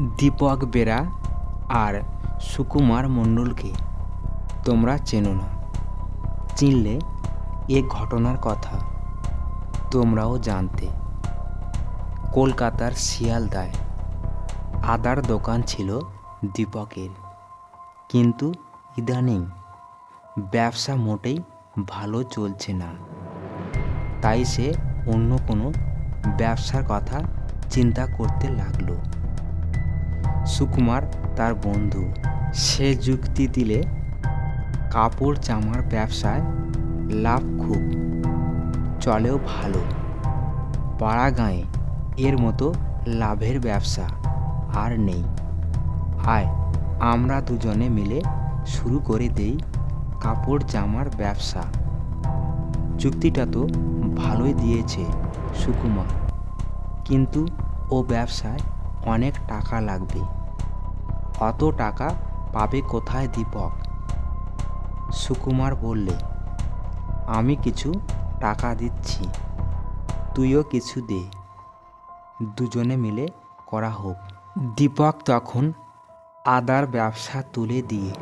দীপক বেরা আর সুকুমার মণ্ডলকে তোমরা চেনো না। চিনলে এ ঘটনার কথা তোমরাও জানতে। কলকাতার শিয়ালদায় আদার দোকান ছিল দীপকের। কিন্তু ইদানিং ব্যবসা মোটেই ভালো চলছে না। তাই সে অন্য কোনো ব্যবসার কথা চিন্তা করতে লাগল। সুকুমার তার বন্ধু। সে যুক্তি দিলে কাপড় জামার ব্যবসায় লাভ খুব, চলেও ভালো। পাড়া গাঁয়ে এর মতো লাভের ব্যবসা আর নেই। আয়, আমরা দুজনে মিলে শুরু করে দেই কাপড় জামার ব্যবসা। চুক্তিটা তো ভালোই দিয়েছে সুকুমার। কিন্তু ও ব্যবসায় অনেক টাকা লাগবে। অত টাকা পাবে কোথায় দীপক? সুকুমার বললে, আমি কিছু টাকা দিচ্ছি, তুইও কিছু দে। দুজনে মিলে করা হোক। দীপক তখন আদার ব্যবসা তুলে দিয়ে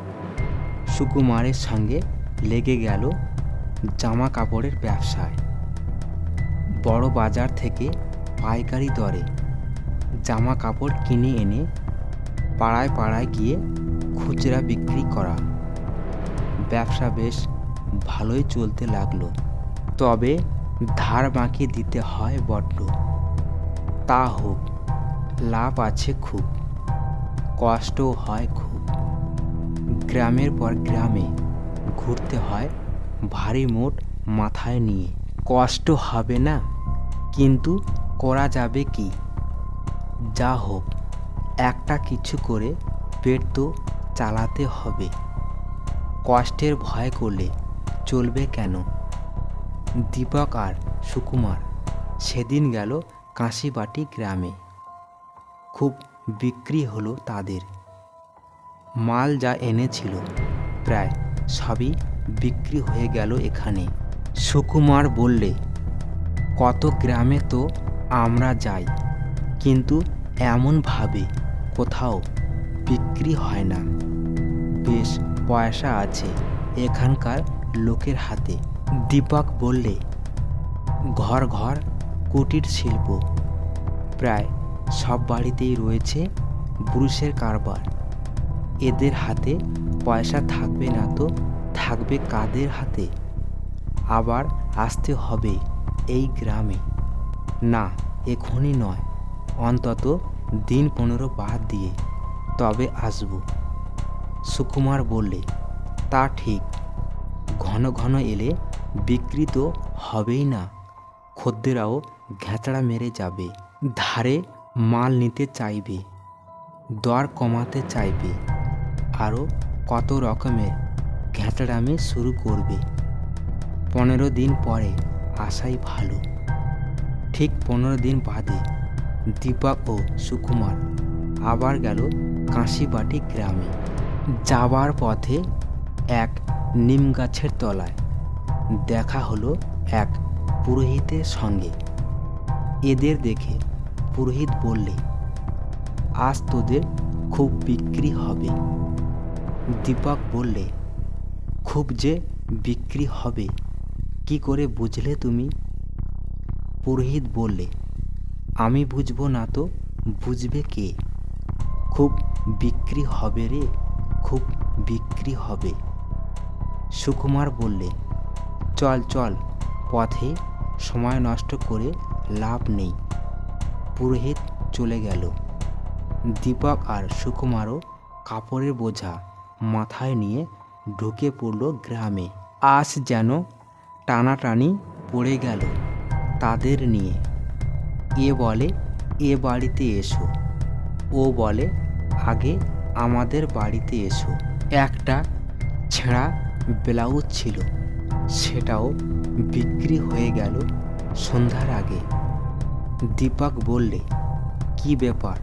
সুকুমারের সঙ্গে লেগে গেল জামা কাপড়ের ব্যবসায়। বড় বাজার থেকে পাইকারি দরে জামা কাপড় কিনে এনে পাড়ায় পাড়ায় গিয়ে খুচরা বিক্রি করা। ব্যবসা বেশ ভালোই চলতে লাগল। তবে ধার বাকি দিতে হয় বড্ড। তা হোক, লাভ আছে খুব, কষ্টও হয় খুব। গ্রামের পর গ্রামে ঘুরতে হয় ভারী মোট মাথায় নিয়ে। কষ্ট হবে না, কিন্তু করা যাবে কি? যা হোক, একটা কিছু করে পেট তো চালাতে হবে। কষ্টের ভয় করলে চলবে কেন? দীপক আর সুকুমার সেদিন গেল কাঁশিবাটি গ্রামে। খুব বিক্রি হলো তাদের। মাল যা এনেছিল, প্রায় সবই বিক্রি হয়ে গেল এখানে। সুকুমার বললে, কত গ্রামে তো আমরা যাই, কিন্তু এমনভাবে কোথাও বিক্রি হয় না। বেশ পয়সা আছে এখানকার লোকের হাতে। দীপক বললে, ঘর ঘর কুটির শিল্প। প্রায় সব বাড়িতেই রয়েছে ব্রুশের কারবার। এদের হাতে পয়সা থাকবে না তো, থাকবে কাদের হাতে? আবার আসতে হবে এই গ্রামে। না, এখনই নয়। অন্তত দিন পনেরো বাদ দিয়ে তবে আসব। সুকুমার বললে, তা ঠিক। ঘন ঘন এলে বিক্রি তো হবেই না। খদ্দেরাও ঘ্যাঁচড়া মেরে যাবে। ধারে মাল নিতে চাইবে, দর কমাতে চাইবে আরও কত রকমের ঘ্যাঁচড়ামি শুরু করবে। পনেরো দিন পরে আসাই ভালো। ঠিক পনেরো দিন বাদে দীপক ও সুকুমার। আবার গেল কাঁশিবাটি গ্রামে। যাবার পথে এক নিম গাছের তলায়। দেখা হলো এক পুরোহিতের সঙ্গে। এদের দেখে পুরোহিত বললে, আজ তোদের খুব বিক্রি হবে। দীপক বললে, খুব যে বিক্রি হবে, কি করে বুঝলে তুমি? পুরোহিত বললে আমি বুঝব না তো, বুঝবে কে? খুব বিক্রি হবে রে, খুব বিক্রি হবে। সুকুমার বললে, চল চল, পথে সময় নষ্ট করে লাভ নেই। পুরোহিত চলে গেল। দীপক আর সুকুমারও কাপড়ের বোঝা মাথায় নিয়ে ঢুকে পড়ল গ্রামে। আজ যেন টানাটানি পড়ে গেল তাদের নিয়ে। এ বলে, এ বাড়িতে এসো। ও বলে, আগে আমাদের বাড়িতে এসো। একটা ছেঁড়া ব্লাউজ ছিল। সেটাও বিক্রি হয়ে গেল সন্ধ্যার আগে। দীপক বললে, কি ব্যাপার?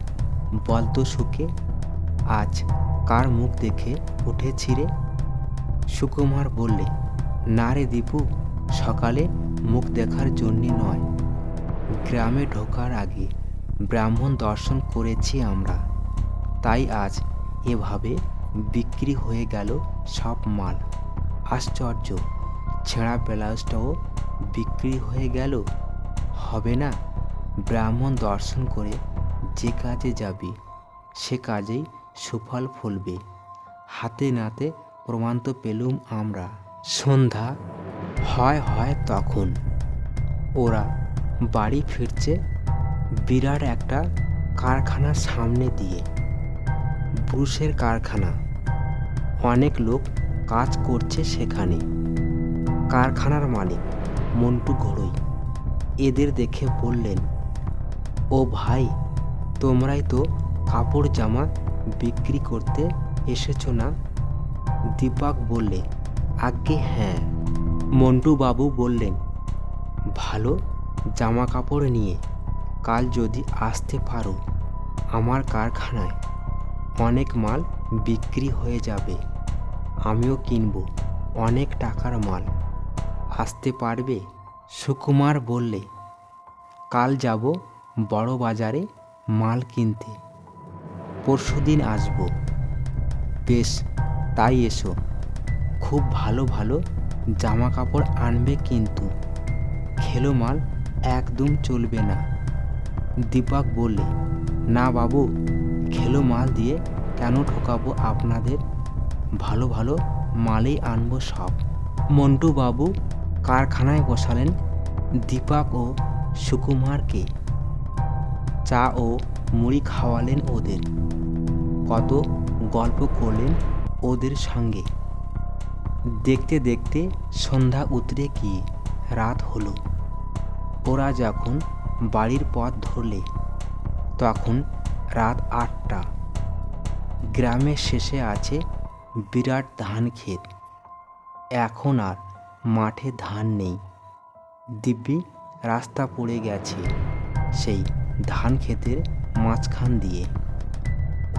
বলতো সুখে। আজ কার মুখ দেখে উঠেছি রে? সুকুমার বললে, না রে দীপু, সকালে মুখ দেখার জন্যে নয়। গ্রামে ঢোকার আগে ব্রাহ্মণ দর্শন করেছি আমরা। তাই আজ এভাবে বিক্রি হয়ে গেল সব মাল। আশ্চর্য, ছেঁড়া ব্লাউজটাও বিক্রি হয়ে গেল? হবে না? ব্রাহ্মণ দর্শন করে যে কাজে যাবি, সে কাজেই সুফল ফলবে। হাতে নাতে প্রমাণ তো পেলুম আমরা। সন্ধ্যা, হয় হয়, তখন। ওরা বাড়ি ফিরছে বিরাট একটা কারখানার সামনে দিয়ে। ব্রুশের কারখানা। অনেক লোক কাজ করছে সেখানে। কারখানার মালিক মন্টু ঘড়ই। এদের দেখে বললেন, ও ভাই, তোমরাই তো কাপড় জামা বিক্রি করতে এসেছ না? দীপক বললে, আজ্ঞে হ্যাঁ। মন্টু বাবু বললেন, ভালো জামা কাপড় নিয়ে। কাল যদি আসতে পারো আমার কারখানায়, অনেক মাল বিক্রি হয়ে যাবে। আমিও কিনবো, অনেক টাকার মাল। আসতে পারবে? সুকুমার বললে, কাল যাব বড় বাজারে মাল কিনতে। পরশুদিন আসব। বেশ, তাই এসো। খুব ভালো ভালো জামা কাপড় আনবে কিন্তু। খেলো মাল একদম চলবে না। দীপক বললে, না বাবু, খেলো মাল দিয়ে কেন ঠকাবো আপনাদের? ভালো ভালো মালই আনব সব। মন্টু বাবু কারখানায় বসালেন দীপক ও সুকুমারকে। চা ও মুড়ি খাওয়ালেন ওদের। কত গল্প করলেন ওদের সঙ্গে। দেখতে দেখতে সন্ধ্যা উতরে গিয়ে রাত হলো। ওরা যখন বাড়ির পথ ধরলে, তখন রাত আটটা। গ্রামের শেষে আছে বিরাট ধান ক্ষেত। এখন আর মাঠে ধান নেই। দিব্যি রাস্তা পড়ে গেছে সেই ধান ক্ষেতের মাঝখান দিয়ে।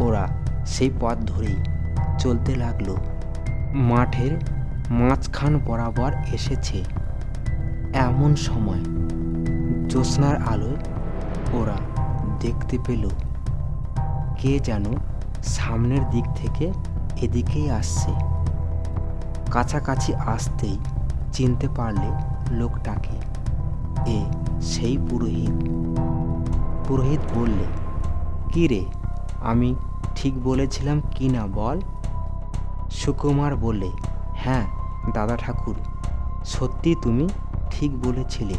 ওরা সেই পথ ধরেই চলতে লাগল। মাঠের মাঝখান বরাবর এসেছে। এমন সময় জ্যোৎস্নার আলোয় ওরা দেখতে পেল। কে যেন সামনের দিক থেকে এদিকেই আসছে। কাছাকাছি আসতেই চিনতে পারলে লোকটাকে, এ সেই পুরোহিত। পুরোহিত বললে, কী রে, আমি ঠিক বলেছিলাম কি না বল? সুকুমার বললে হ্যাঁ দাদা ঠাকুর সত্যি তুমি ঠিক বলেছিলে।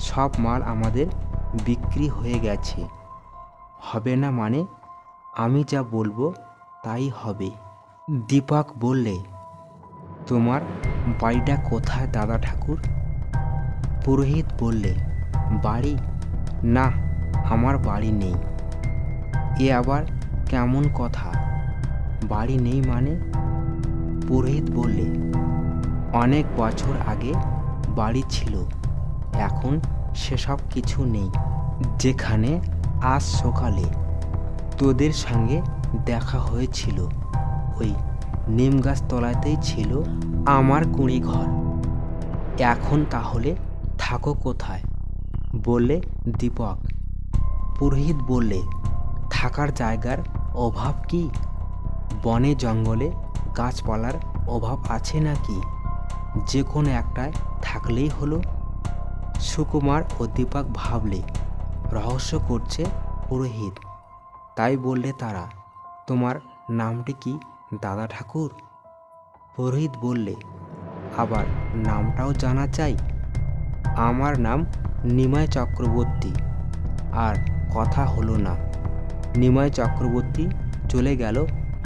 সব মাল আমাদের বিক্রি হয়ে গেছে। হবে না মানে? আমি যা বলব তাই হবে। দীপক বললে, তোমার বাড়িটা কোথায় দাদা ঠাকুর? পুরোহিত বললে, বাড়ি? না, আমার বাড়ি নেই। এ আবার কেমন কথা? বাড়ি নেই মানে? পুরোহিত বললে, অনেক বছর আগে বাড়ি ছিল। এখন সেসব কিছু নেই। যেখানে আজ সকালে তোদের সঙ্গে দেখা হয়েছিল। ওই নিম গাছ তলাতেই ছিল আমার কুঁড়ি ঘর। এখন তাহলে থাকো কোথায়? বললে দীপক। পুরোহিত বললে, থাকার জায়গার অভাব কি? বনে জঙ্গলে গাছপালার অভাব আছে নাকি? যে কোনো একটায় থাকলেই হলো। সুকুমার ও দীপক ভাবলে, রহস্য করছে পুরোহিত। তাই বললে তারা, তোমার নামটি কি দাদা ঠাকুর? পুরোহিত বললে, আবার নামটাও জানা চাই। আমার নাম নিমাই চক্রবর্তী, আর কথা হলো না। নিমাই চক্রবর্তী চলে গেল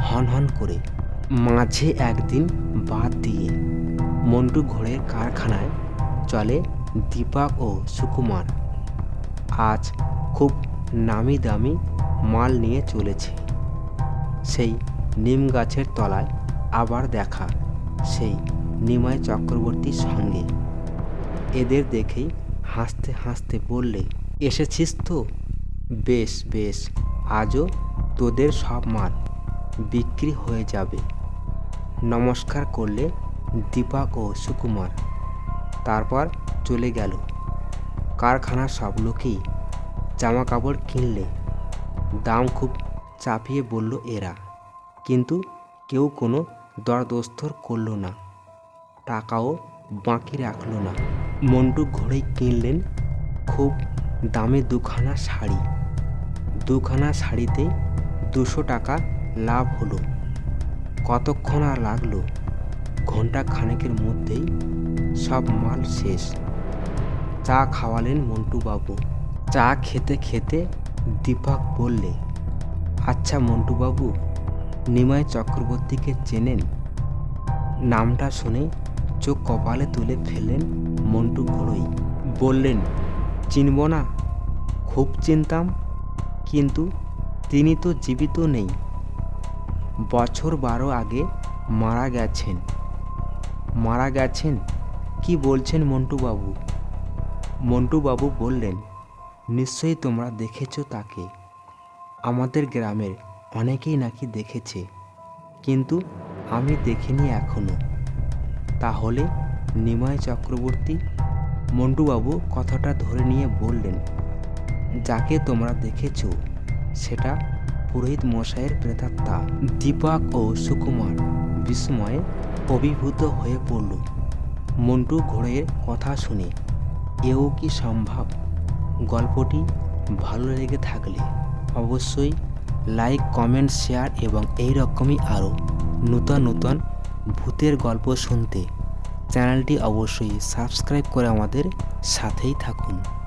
হন হন করে, মাঝে একদিন বাদ দিয়ে। মন্টু ঘোড়ের কারখানায় চলে দীপক ও সুকুমার। আজ খুব নামি দামি মাল নিয়ে চলেছে। সেই নিম গাছের তলায় আবার দেখা, সেই নিমাই চক্রবর্তীর সঙ্গে। এদের দেখেই হাসতে হাসতে বললে, এসেছিস তো? বেশ বেশ, আজও তোদের সব মাল বিক্রি হয়ে যাবে। নমস্কার করলে দীপক ও সুকুমার। তারপর চলে গেল। কারখানার সব লোকেই জামা কাপড় কিনলে। দাম খুব চাপিয়ে বলল এরা। কিন্তু কেউ কোনো দরদস্তর করল না। টাকাও বাকি রাখল না। মন্টু ঘরেই কিনলেন খুব দামে দুখানা শাড়ি। দুখানা শাড়িতে দুশো টাকা লাভ হলো। কতক্ষণ আর লাগল? ঘণ্টা খানেকের মধ্যেই সব মাল শেষ। চা খাওয়ালেন মন্টু বাবু চা খেতে খেতে দীপক বললে আচ্ছা মন্টু বাবু নিমাই চক্রবর্তীকে চেনেন? নামটা শুনে চোখ কপালে তুলে ফেললেন মন্টু ঘড়ই। বললেন, চিনব না, খুব চিনতাম, কিন্তু তিনি তো জীবিত নেই। বছর বারো আগে মারা গেছেন। মারা গেছেন? কি বলছেন মন্টুবাবু? মন্টুবাবু বললেন, নিশ্চয়ই তোমরা দেখেছ তাকে। আমাদের গ্রামের অনেকেই নাকি দেখেছে, কিন্তু আমি দেখিনি এখনও। তাহলে নিমাই চক্রবর্তী? মন্টুবাবু কথাটা ধরে নিয়ে বললেন, যাকে তোমরা দেখেছ, সেটা পুরোহিত মশাইয়ের প্রেতাত্মা দীপক ও সুকুমার বিস্ময়ে অভিভূত হয়ে পড়ল। মন্টু ঘোড়ের কথা শুনে এও কি সম্ভব? গল্পটি ভালো লেগে থাকলে অবশ্যই লাইক, কমেন্ট, শেয়ার এবং এই রকমই আরও নূতন নূতন ভূতের গল্প শুনতে। চ্যানেলটি অবশ্যই সাবস্ক্রাইব করে আমাদের সাথেই থাকুন।